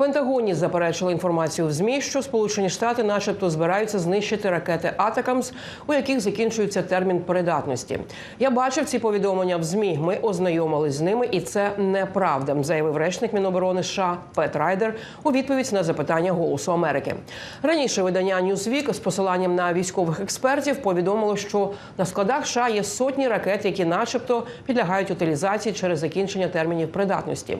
Пентагоні заперечили інформацію в змі, що Сполучені Штати, начебто, збираються знищити ракети Атакамс, у яких закінчується термін придатності. Я бачив ці повідомлення в змі. Ми ознайомились з ними, і це неправда, заявив речник Міноборони США Пет Райдер у відповідь на запитання Голосу Америки. Раніше видання Newsweek з посиланням на військових експертів повідомило, що на складах США є сотні ракет, які, начебто, підлягають утилізації через закінчення термінів придатності.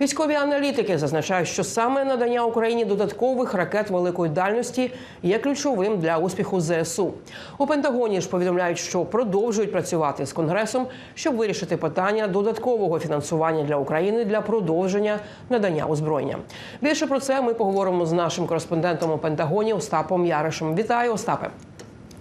Військові аналітики зазначають, що саме надання Україні додаткових ракет великої дальності є ключовим для успіху ЗСУ. У Пентагоні ж повідомляють, що продовжують працювати з конгресом, щоб вирішити питання додаткового фінансування для України для продовження надання озброєння. Більше про це ми поговоримо з нашим кореспондентом у Пентагоні Остапом Яришем. Вітаю, Остапе.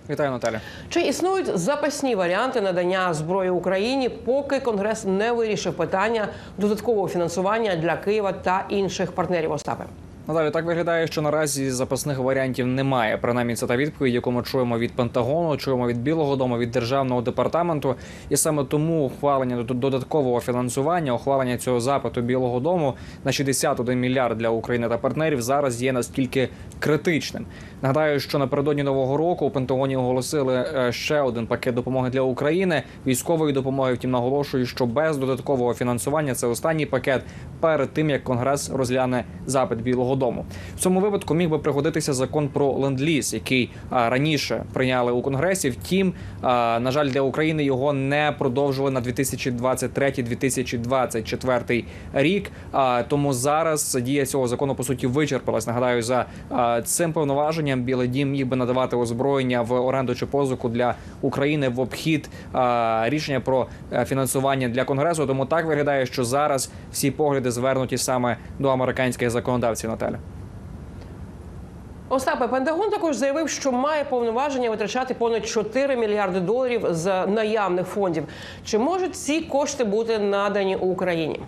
Вітаю, Наталя. Чи існують запасні варіанти надання зброї Україні, поки Конгрес не вирішив питання додаткового фінансування для Києва та інших партнерів Остапе? Наталю, так виглядає, що наразі запасних варіантів немає. Принаймні, це та відповідь, яку ми чуємо від Пентагону, чуємо від Білого Дому, від державного департаменту. І саме тому ухвалення дод- додаткового фінансування, ухвалення цього запиту Білого Дому на 61 мільярд для України та партнерів зараз є наскільки критичним. Нагадаю, що напередодні нового року у Пентагоні оголосили е, ще один пакет допомоги для України, військової допомоги. Втім, наголошую, що без додаткового фінансування це останній пакет перед тим як Конгрес розгляне запит Білого Дому. В цьому випадку міг би пригодитися закон про ленд-ліз, який раніше прийняли у Конгресі. Втім, на жаль, для України його не продовжили на 2023-2024 рік. А, тому зараз дія цього закону по суті вичерпалась. Нагадаю, за цим повноваженням Білий Дім міг би надавати озброєння в оренду чи позику для України в обхід рішення про е, фінансування для конгресу. Тому так виглядає, що зараз всі погляди звернуті саме до американських законодавців. Наталя. Остапе Пентагон також заявив, що має повноваження витрачати понад 4 мільярди доларів з наявних фондів. Чи можуть ці кошти бути надані Україні?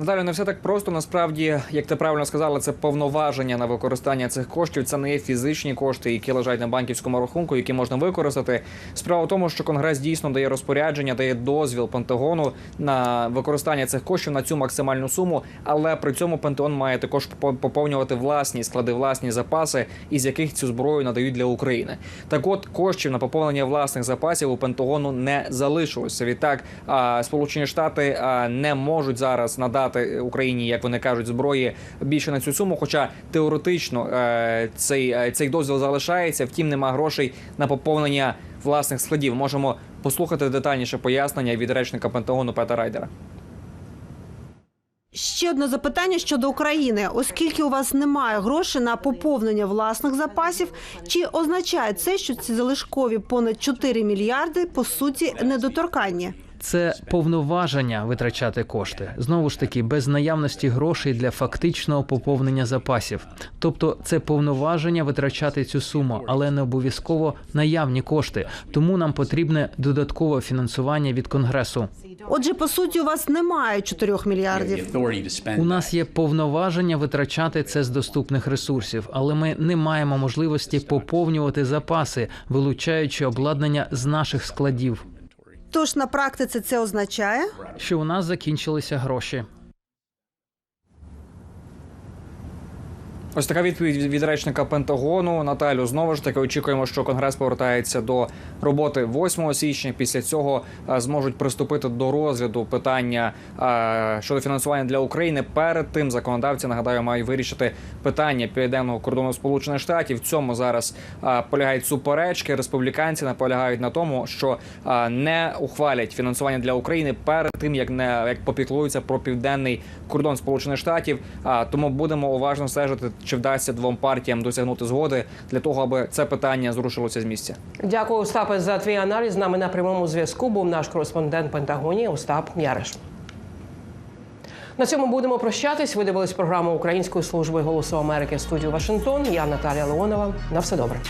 Наталю, не все так просто. Насправді, як ти правильно сказала, це повноваження на використання цих коштів. Це не є фізичні кошти, які лежать на банківському рахунку, які можна використати. Справа в тому, що конгрес дійсно дає розпорядження, дає дозвіл Пентагону на використання цих коштів на цю максимальну суму. Але при цьому Пентагон має також поповнювати власні склади, власні запаси, із яких цю зброю надають для України. Так, от коштів на поповнення власних запасів у Пентагону не залишилося. Відтак, а, Сполучені Штати не можуть зараз надати Україні, як вони кажуть, зброї більше на цю суму. Хоча теоретично е, цей, е, цей дозвіл залишається, втім нема грошей на поповнення власних складів. Можемо послухати детальніше пояснення від речника Пентагону Пета Райдера. Ще одне запитання щодо України. Оскільки у вас немає грошей на поповнення власних запасів, чи означає це, що ці залишкові понад 4 мільярди по суті недоторканні? Це повноваження витрачати кошти знову ж таки без наявності грошей для фактичного поповнення запасів. Тобто це повноваження витрачати цю суму, але не обов'язково наявні кошти. Тому нам потрібне додаткове фінансування від конгресу. Отже, по суті, у вас немає 4 мільярдів. У нас є повноваження витрачати це з доступних ресурсів, але ми не маємо можливості поповнювати запаси, вилучаючи обладнання з наших складів. Тож на практиці це означає, Що у нас закінчилися гроші. Ось така відповідь від- речника Пентагону. Наталю знову ж таки очікуємо, що конгрес повертається до роботи 8 січня. Після цього е, зможуть приступити до розгляду питання е, щодо фінансування для України. Перед тим законодавці нагадаю мають вирішити питання південного кордону Сполучених Штатів. В цьому зараз е, полягають суперечки. Республіканці наполягають на тому, що не ухвалять фінансування для України перед тим, як не як попіклуються про південний кордон Сполучених Штатів. А тому будемо уважно стежити, чи вдасться двом партіям досягнути згоди для того, аби це питання зрушилося з місця. Дякую, Остапе, за твій аналіз. З нами на прямому зв'язку був наш кореспондент Пентагоні Остап Яриш. На цьому будемо прощатись. Ви дивились програму Української служби голосу Америки в студію Вашингтон. Я Наталія Леонова. На все добре.